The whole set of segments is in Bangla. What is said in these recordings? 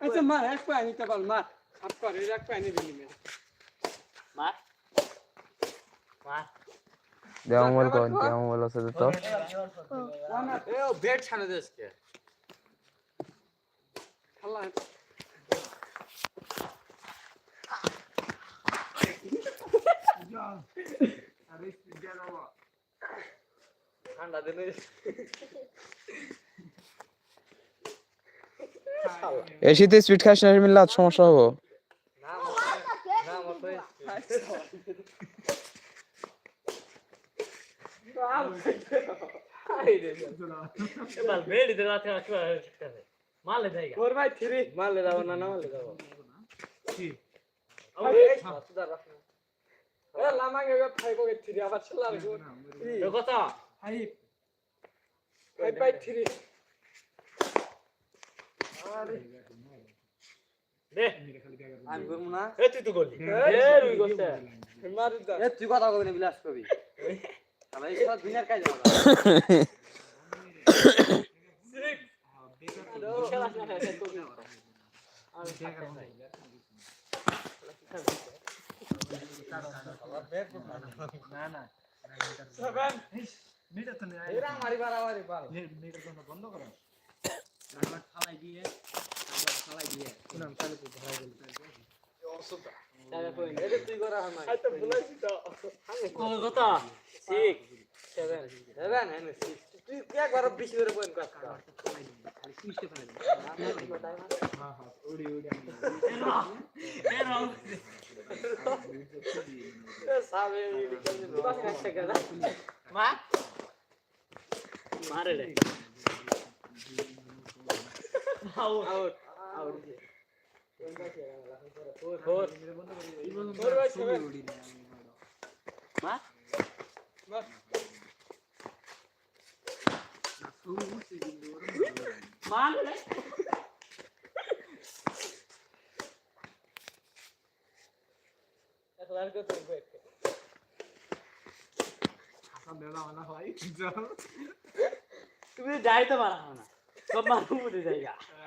আচ্ছা মার এক পায়ে নিতে পার মার হাত কর এই এক পায়ে নিবি নিবে। মার মার দেওয়া মোবাইল কর দেওয়া মোবাইল আছে তো। এ ও বেড ছানে দেশকে খালা ঠান্ডা দিনে এই শীতে স্পিড খাস না মিল্লাত সমস্যা হব মালে দাও না মালে এ কথা ফাইভ ফাইভ বাই থ্রি দে আমি করব না। এ তুই তো করলি। এ রুই করছে এ তুই কথা কবি না বিলাস কবি। তাহলে সব দিনের কাজ হবে। সেভেন এরা মারি বাড়াবাড়ি বাল। এটা তুই করা হয় না আচ্ছা তো কোন কথা দেবেন হ্যাঁ তুই তুই একবার বেশি করে পয়েন্ট কাজ কর সাবে মা মারে আউট আউট আউট ফোর ওর ভাই সেভেন মা মান রে একবার কো তো বেট তুমি যাইতে পারো না সব মানুষ উঠে যাইগা এমা আগে মিল্লাত মিল্লাত মিল্লাত কিন্তু ভালো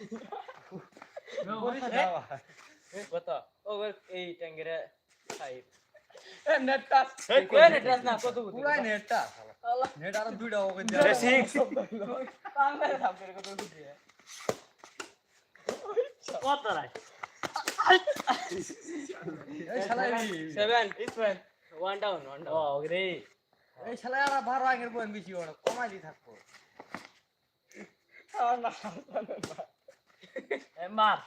কত সেভেন পাঁচাইতে ইনশাআল্লাহ জার্নি কত ও এই ট্যাঙ্গেরে ফাইভ এ নেট না কত নেটটা নেট আর দুইটা ওকে কত দিয়ে কত এই ইসমেন ওয়ান ডাউন ওয়ান ডাউন ও গ্রে এই শালাই আর বারো আগের পয়েন্ট বেশি ওরা কমাই থাকব আর না এ মার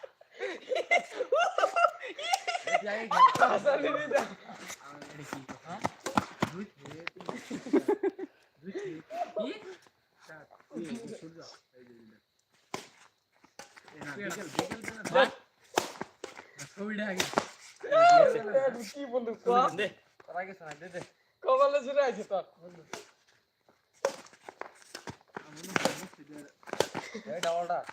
এই আগে খেল। আসলে দিদা কি বন্ধু কম দে তোরা গেছে না দে দে কপালে জুড়ে আছে তোর এই ডাবলটা তুই মার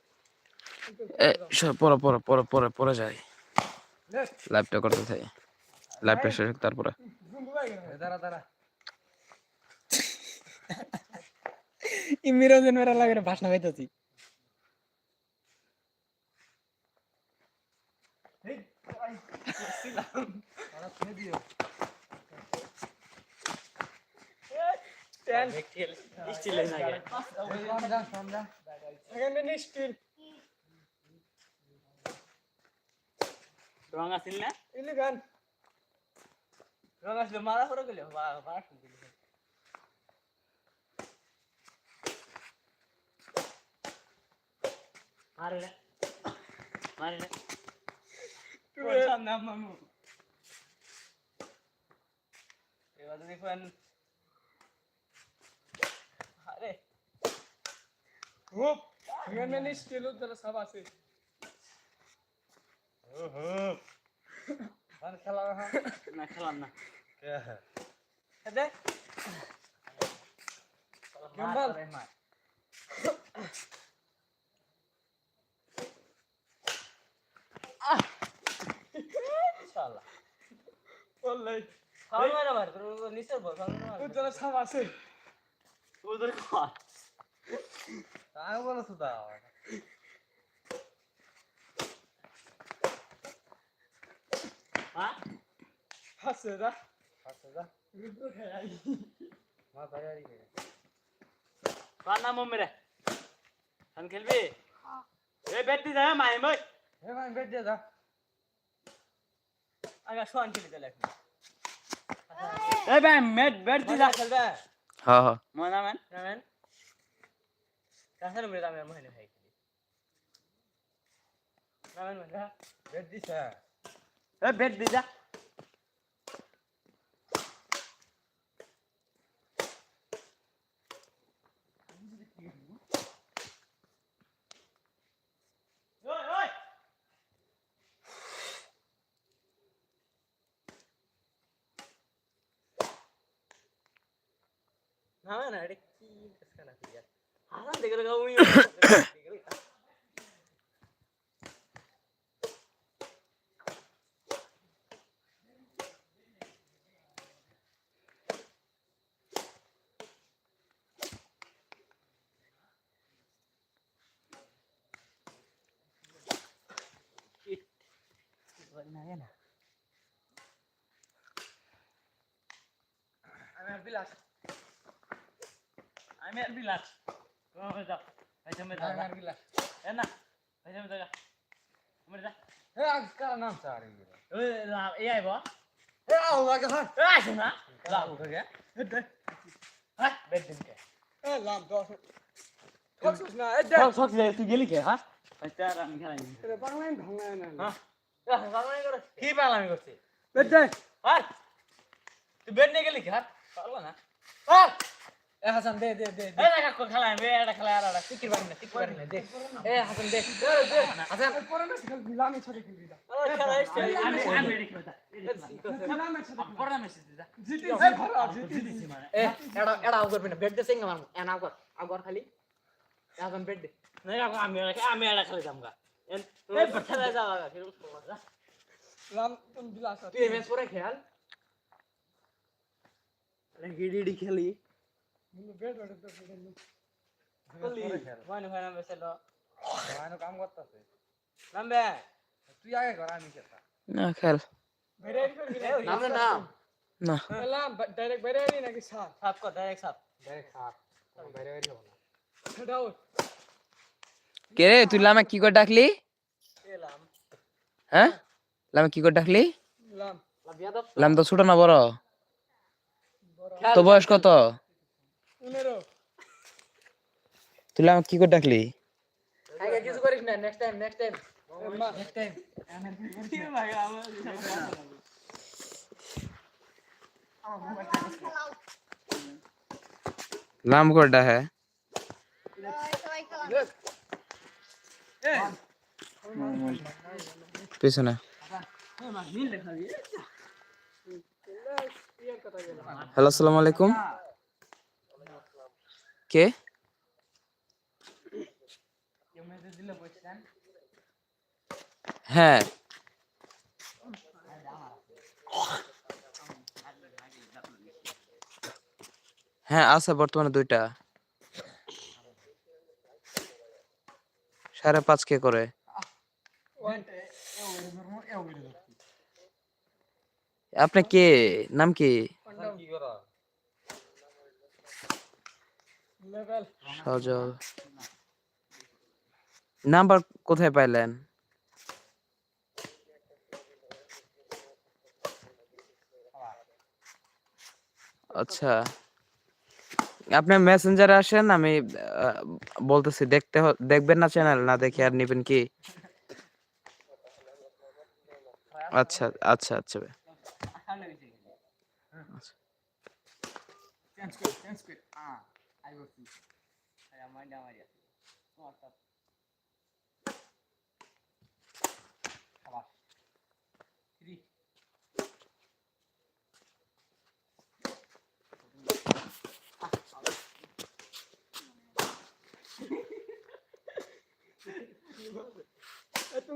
পরে পরে পরে পরে পরে যাই লাইভটা করতে থাকি লাইভটা শেষ তারপরে দাঁড়া দাঁড়া bhashna স্টিল স্টিল না গে সামনে যা সামনে যা এখানে নিষ্টিল রং আছিল না ইলিগান রং আসলে মারা পড়ে গেলে বাড়া শুনতে মারে রে মারে রে তোর সামনে আম্মু এবার দেখবেন আরে হুপ মেনে স্টিল উদ্ধার সব আছে মানে খেলা না না খেলাম না দে গেম্বাল। মার শালা বললাই ফাউল মারা মার তোর নিচের বল ফাউল মার উদ্ধার সব আছে ওদের খা তাই বলো তো দাও হ্যাঁ আছে দা আচ্ছা যা মা তৈরি করে কার নাম মেরে হান খেলবি এ বেট দি যা মাই মই ভাই বেড দিয়ে যা আগা শোয়ান খেলি তাহলে এখন এ ভাই মেট বেট দি যা খেলবে হ্যাঁ হ্যাঁ মনা মান রামেন কাছে মেরে রামেন মহিনে ভাই খেলি রামেন মহিনে বেড দিছে এ বেট দি যা ওই ওই না না এটা কি কাজ করা ইয়ার লাগা উই আমি আর বিলাস আমি আর বিলাস তুমি যাও এই তুমি যাও আর গিলা এ না এই তুমি যাও তুমি যা হে আজ কার নাম স্যার ওই লা এই আইব হে আও লাগে স্যার এ আসো না লা উঠে গে হ্যাঁ বেড দিন কে এ লাম দশ ফক্স না এ সব তুই গেলি কে হ্যাঁ আচ্ছা আমি খেলাই এটা বাংলায় ভাঙায় না হ্যাঁ কি পাগলামি করছিস? এ দে। আর তুই বেড নিয়ে গেলি কি? আর পাগলা না? আর এ হাসান দে দে দে এই দেখা কো খেলাই বে এটা খেলাই আর আর টিকির বাড়ি না টিকির বাড়ি না দে। এ হাসান দে হাসান। পরে না খেল আমি আমি রেডি দা দা জিতি ভালো জিতি দিছি মানে। এ আউ করবি না বেড দে সিঙ্গা কর আগর খালি। এখন বেড দে। নাই আমি আমি এটা খেলে যামগা এই বচ্চা যা যা কি রকম লাম তুমি বিলাস তুই এমএস পরে খেল আরে গিডিডি খেলি বেড বেড তো বেড মানে হয় না বেসলো মানো কাম করতেছে নামবে তুই আগে কর আমি কেতা না খেল বেড়ে করবি না নাম না না লাম ডাইরেক্ট বেড়ে আনি নাকি সাত সাপ কর ডাইরেক্ট সাপ ডাইরেক্ট সাপ বাইরে বাইরে হব না সেটাও কে রে? তুই লামে কি করে ডাকলি? এলাম হ্যাঁ? লামে কি করে ডাকলি? লাম। লাম তো ছোট না বড়। তো বয়স কত? তুই লামে কি করে ডাকলি? কিছু করিস না next time next time next time লাম করে ডাকে। পিছনে। হ্যালো আসসালামু আলাইকুম। কে? হ্যাঁ। হ্যাঁ আছে বর্তমানে দুইটা। সাড়ে পাঁচ কে করে। আপনি কে? নাম কি? সজল। নাম্বার কোথায় পাইলেন? আচ্ছা। আপনি মেসেঞ্জারে আসেন, আমি বলতেছি, দেখতে দেখবেন না চ্যানেল না দেখে আর নেবেন কি? আচ্ছা আচ্ছা আচ্ছা ভাই। চেঞ্জ কর চেঞ্জ কর হ্যাঁ আই বলছি আমার আমার তোমার সব খাবার থ্রি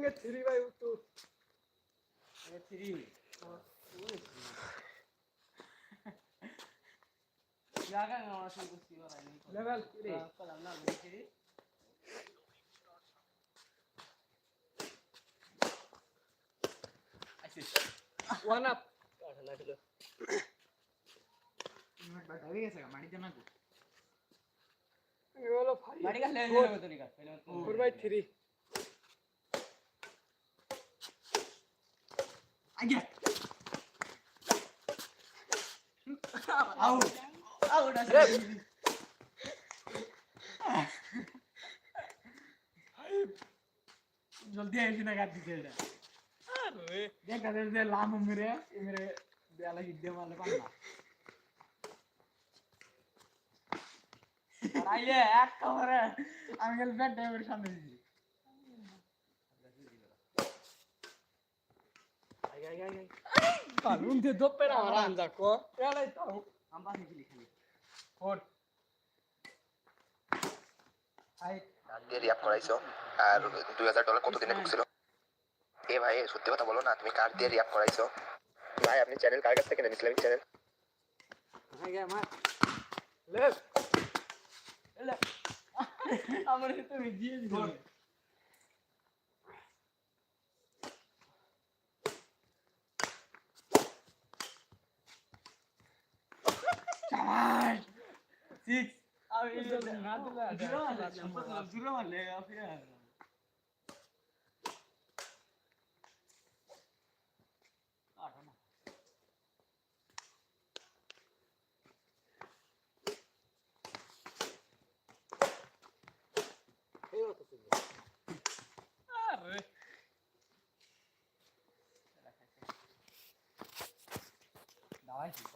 তুমি three by two three. Level three. One up হয়ে গেছে মাটি জানা গাড়ি ফোর বাই থ্রি আগে। আউট। আউট আছে। জলদি আইছি না গাড়ি দিতে এটা। দেখ গাড়ি দে লাম মেরে মেরে হিট দে মারলে পারলা আইলে এক কভারে আমি গেল ব্যাট ড্রাইভার সামনে দিছি কালুন দে দো পেরা আরাম যাকো এলাই তো। আমরা নিকলি খালি ফোর। হাই দিয়ে রিয়াপ করাইছো। আর দুই হাজার ডলার কত দিনে ঢুকছিল? এ ভাই সত্যি কথা বলো না তুমি কার দিয়ে রিয়াপ করাইছো? ভাই আপনি চ্যানেল কার কাছ থেকে নেন ইসলামিক চ্যানেল হয়ে গেছে আমার লেফট। আমার তুমি দিয়ে দিও Dá lá, gente.